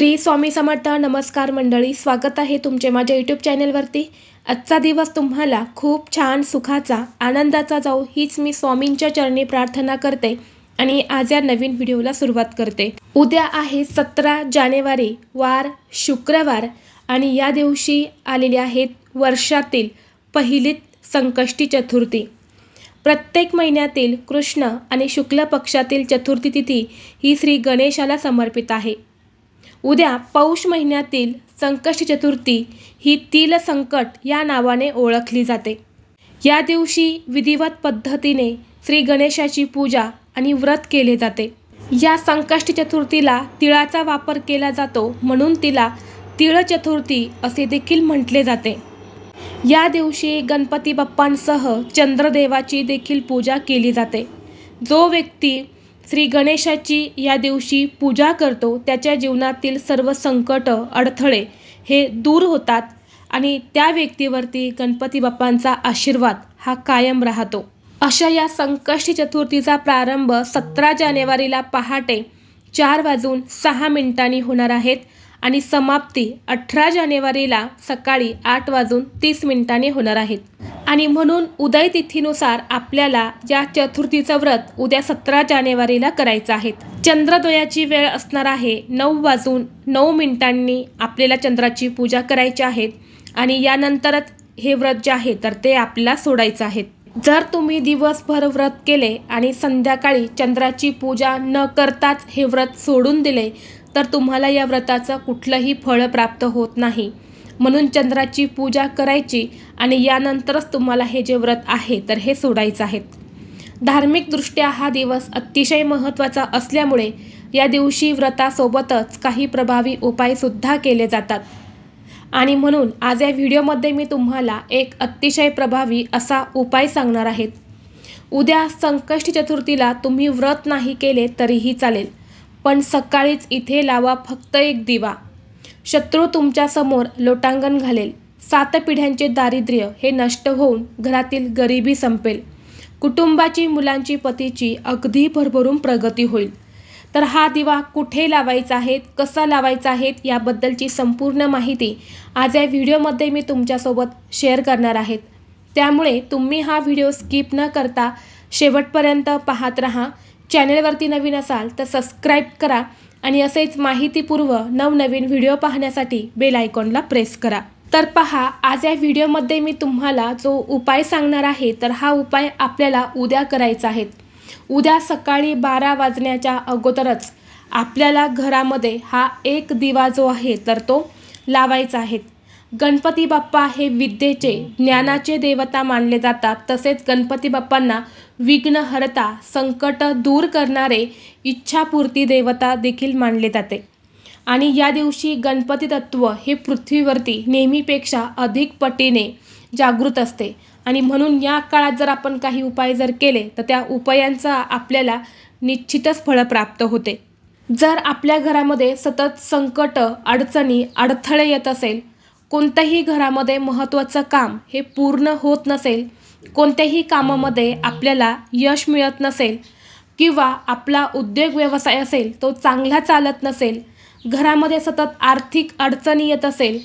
श्री स्वामी समर्थ नमस्कार मंडळी स्वागत आहे तुमचे माझ्या यूट्यूब चॅनलवरती आजचा दिवस तुम्हाला खूप छान सुखाचा आनंदाचा जाऊ हीच मी स्वामींच्या चरणी प्रार्थना करते आणि आज या नवीन व्हिडिओला सुरुवात करते. उद्या आहे सतरा जानेवारी वार शुक्रवार आणि या दिवशी आलेले आहेत वर्षातील पहिलीत संकष्टी चतुर्थी. प्रत्येक महिन्यातील कृष्ण आणि शुक्ल पक्षातील चतुर्थी तिथी ही श्री गणेशाला समर्पित आहे. उद्या पौष महिन्यातील संकष्टी चतुर्थी ही तिल संकट या नावाने ओळखली जाते. या दिवशी विधिवत पद्धतीने श्री गणेशाची पूजा आणि व्रत केले जाते. या संकष्टी चतुर्थीला तिळाचा वापर केला जातो म्हणून तिला तिळ चतुर्थी असे देखील म्हटले जाते. या दिवशी गणपती बाप्पांसह चंद्रदेवाची देखील पूजा केली जाते. जो व्यक्ती श्री गणेशाची या दिवशी पूजा करतो. त्याच्या जीवनातील सर्व संकट अडथळे हे दूर होतात आणि त्या व्यक्तीवरती गणपती बाप्पांचा आशीर्वाद हा कायम राहतो. अशा या संकष्टी चतुर्थीचा प्रारंभ सतरा जानेवारीला पहाटे चार वाजून सहा मिनिटांनी होणार आहेत आणि समाप्ती अठरा जानेवारीला सकाळी आठ वाजून तीस मिनिटांनी होणार आहेत. आणि म्हणून उदय तिथीनुसार आपल्याला या चतुर्थीचं व्रत उद्या सतरा जानेवारीला करायचं आहे. चंद्रोदयाची वेळ असणार आहे नऊ वाजून नऊ मिनिटांनी आपल्याला चंद्राची पूजा करायची आहेत आणि यानंतरच हे व्रत जे आहे तर ते आपल्याला सोडायचं आहे. जर तुम्ही दिवसभर व्रत केले आणि संध्याकाळी चंद्राची पूजा न करताच हे व्रत सोडून दिले तर तुम्हाला या व्रताचं कुठलंही फळ प्राप्त होत नाही. म्हणून चंद्राची पूजा करायची आणि यानंतरच तुम्हाला हे जे व्रत आहे तर हे सोडायचं आहे. धार्मिकदृष्ट्या हा दिवस अतिशय महत्त्वाचा असल्यामुळे या दिवशी व्रतासोबतच काही प्रभावी उपायसुद्धा केले जातात. आणि म्हणून आज या व्हिडिओमध्ये मी तुम्हाला एक अतिशय प्रभावी असा उपाय सांगणार आहेत उद्या संकष्टी चतुर्थीला तुम्ही व्रत नाही केले तरीही चालेल पण सकाळीच इथे लावा फक्त एक दिवा. शत्रू तुमच्यासमोर लोटांगण घालेल. सात पिढ्यांचे दारिद्र्य हे नष्ट होऊन घरातील गरिबी संपेल. कुटुंबाची मुलांची पतीची अगदी भरभरून प्रगती होईल. तर हा दिवा कुठे लावायचा आहे कसा लावायचा आहे याबद्दलची संपूर्ण माहिती आज या व्हिडिओमध्ये मी तुमच्यासोबत शेअर करणार आहेत. त्यामुळे तुम्ही हा व्हिडिओ स्किप न करता शेवटपर्यंत पाहत राहा. चॅनेलवरती नवीन असाल तर सबस्क्राईब करा आणि असेच माहितीपूर्व नवनवीन व्हिडिओ पाहण्यासाठी बेल आयकॉनला प्रेस करा. तर पहा आज या व्हिडिओमध्ये मी तुम्हाला जो उपाय सांगणार आहे तर हा उपाय आपल्याला उद्या करायचा आहे. उद्या सकाळी बारा वाजण्याच्या अगोदरच आपल्याला घरामध्ये हा एक दिवा जो आहे तर तो लावायचा आहे. गणपती बाप्पा हे विद्येचे ज्ञानाचे देवता मानले जातात. तसेच गणपती बाप्पांना विघ्नहरता संकट दूर करणारे इच्छापूर्ती देवता देखील मानले जाते. आणि या दिवशी गणपती तत्व हे पृथ्वीवरती नेहमीपेक्षा अधिक पटीने जागृत असते. आणि म्हणून या काळात जर आपण काही उपाय जर केले तर त्या उपायांचा आपल्याला निश्चितच फळ प्राप्त होते. जर आपल्या घरामध्ये सतत संकट अडचणी अडथळे येत असेल कोणत्याही घरामध्ये महत्त्वाचं काम हे पूर्ण होत नसेल कोणत्याही कामामध्ये आपल्याला यश मिळत नसेल किंवा आपला उद्योग व्यवसाय असेल तो चांगला चालत नसेल घरामध्ये सतत आर्थिक अडचणी येत असेल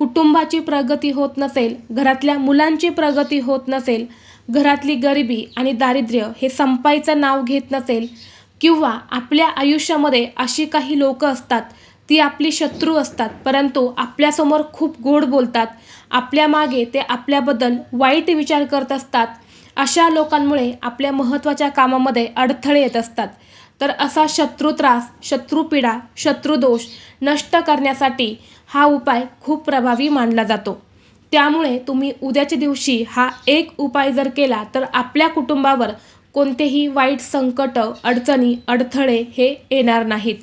कुटुंबाची प्रगती होत नसेल घरातल्या मुलांची प्रगती होत नसेल घरातली गरिबी आणि दारिद्र्य हे संपायचं नाव घेत नसेल किंवा आपल्या आयुष्यामध्ये अशी काही लोकं असतात ती आपली शत्रू असतात परंतु आपल्यासमोर खूप गोड बोलतात आपल्या मागे ते आपल्याबद्दल वाईट विचार करत असतात अशा लोकांमुळे आपल्या महत्त्वाच्या कामामध्ये अडथळे येत असतात. तर असा शत्रू त्रास शत्रुपीडा शत्रुदोष नष्ट करण्यासाठी हा उपाय खूप प्रभावी मानला जातो. त्यामुळे तुम्ही उद्याच्या दिवशी हा एक उपाय जर केला तर आपल्या कुटुंबावर कोणतेही वाईट संकट अडचणी अडथळे हे येणार नाहीत.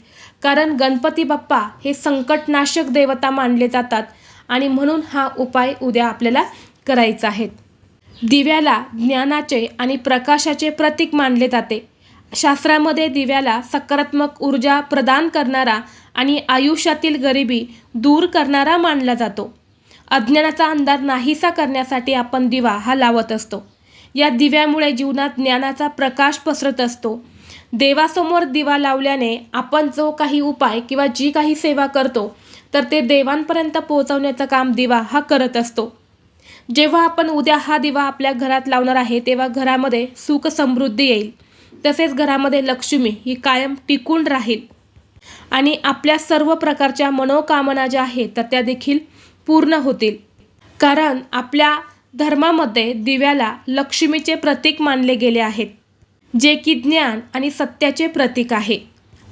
कारण गणपती बाप्पा हे संकटनाशक देवता मानले जातात आणि म्हणून हा उपाय उद्या आपल्याला करायचा आहे. दिव्याला ज्ञानाचे आणि प्रकाशाचे प्रतीक मानले जाते. शास्त्रामध्ये दिव्याला सकारात्मक ऊर्जा प्रदान करणारा आणि आयुष्यातील गरिबी दूर करणारा मानला जातो. अज्ञानाचा अंधार नाहीसा करण्यासाठी आपण दिवा हा लावत असतो. या दिव्यामुळे जीवनात ज्ञानाचा प्रकाश पसरत असतो. देवासमोर दिवा लावल्याने आपण जो काही उपाय किंवा जी काही सेवा करतो तर ते देवांपर्यंत पोहोचवण्याचं काम दिवा हा करत असतो. जेव्हा आपण उद्या हा दिवा आपल्या घरात लावणार आहे तेव्हा घरामध्ये सुख समृद्धी येईल. तसेच घरामध्ये लक्ष्मी ही कायम टिकून राहील. आणि आपल्या सर्व प्रकारच्या मनोकामना ज्या आहेत तर त्या देखील पूर्ण होतील. कारण आपल्या धर्मामध्ये दिव्याला लक्ष्मीचे प्रतीक मानले गेले आहेत जे की ज्ञान आणि सत्याचे प्रतीक आहे.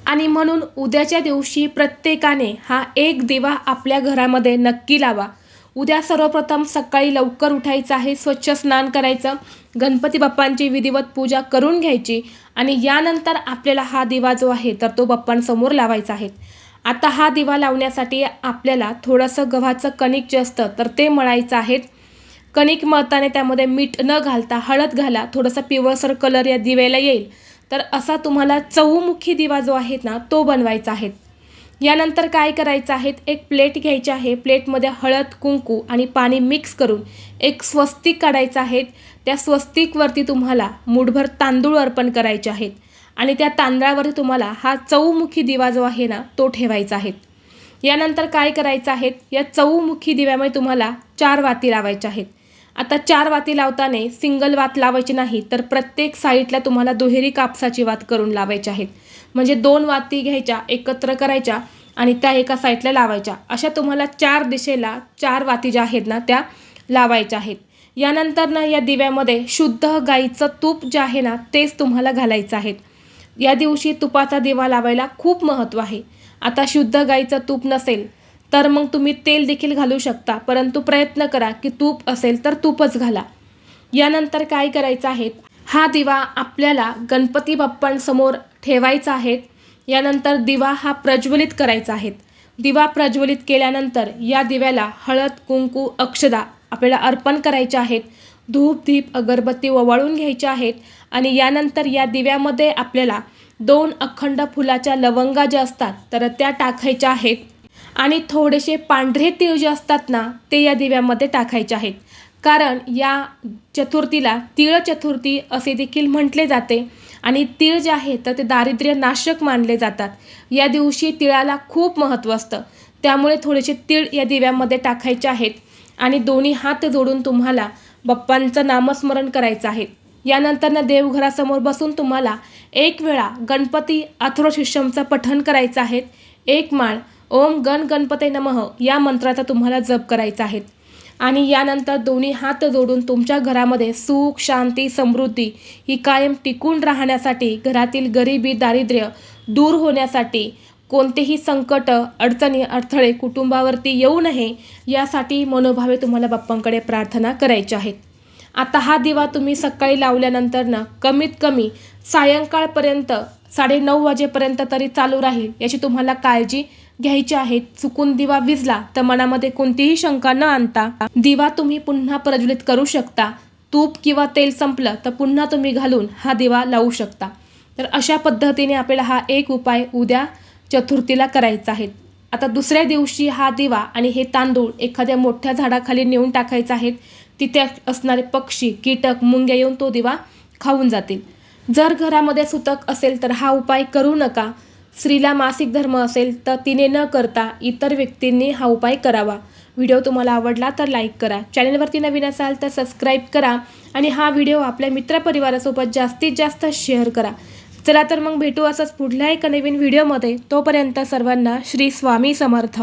आणि म्हणून उद्याच्या दिवशी प्रत्येकाने हा एक दिवा आपल्या घरामध्ये नक्की लावा. उद्या सर्वप्रथम सकाळी लवकर उठायचं आहे स्वच्छ स्नान करायचं. गणपती बाप्पांची विधिवत पूजा करून घ्यायची आणि यानंतर आपल्याला हा दिवा जो आहे तर तो बाप्पांसमोर लावायचा आहे. आता हा दिवा लावण्यासाठी आपल्याला थोडंसं गव्हाचं कणिक जे असतं तर ते मळायचं आहे. कणिक मळताना त्यामध्ये मीठ न घालता हळद घाला थोडासा पिवळसर कलर या दिव्याला येईल. तर असा तुम्हाला चौमुखी दिवा जो आहे ना तो बनवायचा आहे. यानंतर काय करायचं आहे? एक प्लेट घ्यायची आहे. प्लेटमध्ये हळद कुंकू आणि पाणी मिक्स करून एक स्वस्तिक काढायचं आहे. त्या स्वस्तिकवरती तुम्हाला मुठभर तांदूळ अर्पण करायचे आहेत. आणि त्या तांदळावरती तुम्हाला हा चौमुखी दिवा जो आहे ना तो ठेवायचा आहे. यानंतर काय करायचं आहे? या चौमुखी दिव्यामुळे तुम्हाला चार वाती लावायच्या आहेत. आता चार वाती लावताना सिंगल वात लावायची नाही तर प्रत्येक साईडला तुम्हाला दुहेरी कापसाची वात करून लावायची आहेत. म्हणजे दोन वाती घ्यायच्या एकत्र करायच्या आणि त्या एका साईडला लावायच्या. अशा तुम्हाला चार दिशेला चार वाती ज्या आहेत ना त्या लावायच्या आहेत. यानंतर ना या दिव्यामध्ये शुद्ध गाईचं तूप जे आहे ना तेच तुम्हाला घालायचं आहे. या दिवशी तुपाचा दिवा लावायला खूप महत्त्व आहे. आता शुद्ध गाईचं तूप नसेल तर मग तुम्ही तेल देखील घालू शकता परंतु प्रयत्न करा की तूप असेल तर तूपच घाला. यानंतर काय करायचं आहे? हा दिवा आपल्याला गणपती बाप्पांसमोर ठेवायचा आहे यानंतर दिवा हा प्रज्वलित करायचा आहे दिवा प्रज्वलित केल्यानंतर या दिव्याला हळद कुंकू अक्षदा आपल्याला अर्पण करायचे आहेत. धूप दीप अगरबत्ती ओवाळून घ्यायच्या आहेत आणि यानंतर या दिव्यामध्ये आपल्याला दोन अखंड फुलाच्या लवंगा ज्या असतात तर त्या टाकायच्या आहेत. आणि थोडेसे पांढरे तीळ जे असतात ना ते या दिव्यामध्ये टाकायचे आहेत. कारण या चतुर्थीला तिळ चतुर्थी असे देखील म्हटले जाते. आणि तीळ जे आहे तर ते दारिद्र्य नाशक मानले जातात. या दिवशी तिळाला खूप महत्त्व असतं. त्यामुळे थोडेसे तीळ या दिव्यामध्ये टाकायचे आहेत. आणि दोन्ही हात जोडून तुम्हाला बाप्पांचं नामस्मरण करायचं आहे. यानंतर ना देवघरासमोर बसून तुम्हाला एक वेळा गणपती अथ्रोशिष्यमचं पठण करायचं आहे. एक माळ ओम गण गणपते नमः या मंत्राचा तुम्हाला जप करायचा आहे. आणि यानंतर दोन्ही हात जोडून तुमच्या घरामध्ये सुख शांती समृद्धी ही कायम टिकून राहण्यासाठी घरातील गरिबी दारिद्र्य दूर होण्यासाठी कोणतेही संकट अडचणी अडथळे कुटुंबावरती येऊ नये यासाठी मनोभावे तुम्हाला बाप्पांकडे प्रार्थना करायच्या आहेत. आता हा दिवा तुम्ही सकाळी लावल्यानंतर ना कमीत कमी सायंकाळपर्यंत साडेनऊ वाजेपर्यंत तरी चालू राहील. याची तुम्हाला काळजी घ्यायची आहे. चुकून दिवा विजला तर मनामध्ये कोणतीही शंका न आणता दिवा तुम्ही पुन्हा प्रज्वलित करू शकता. तूप किंवा तेल संपलं तर पुन्हा तुम्ही घालून हा दिवा लावू शकता. तर अशा पद्धतीने आपल्याला हा एक उपाय उद्या चतुर्थीला करायचा आहे. आता दुसऱ्या दिवशी हा दिवा आणि हे तांदूळ एखाद्या मोठ्या झाडाखाली नेऊन टाकायचा आहेत. तिथे असणारे पक्षी कीटक मुंग्या येऊन तो दिवा खाऊन जातील. जर घरामध्ये सुतक असेल तर हा उपाय करू नका. स्त्रीला मासिक धर्म असेल तर तिने न करता इतर व्यक्तींनी हा उपाय करावा. व्हिडिओ तुम्हाला आवडला तर लाईक करा. चॅनलवरती नवीन असाल तर सबस्क्राईब करा आणि हा व्हिडिओ आपल्या मित्रपरिवारासोबत जास्तीत जास्त शेअर करा. चला तर मग भेटू असंच पुढल्या एका नवीन व्हिडिओमध्ये. तोपर्यंत सर्वांना श्री स्वामी समर्थ.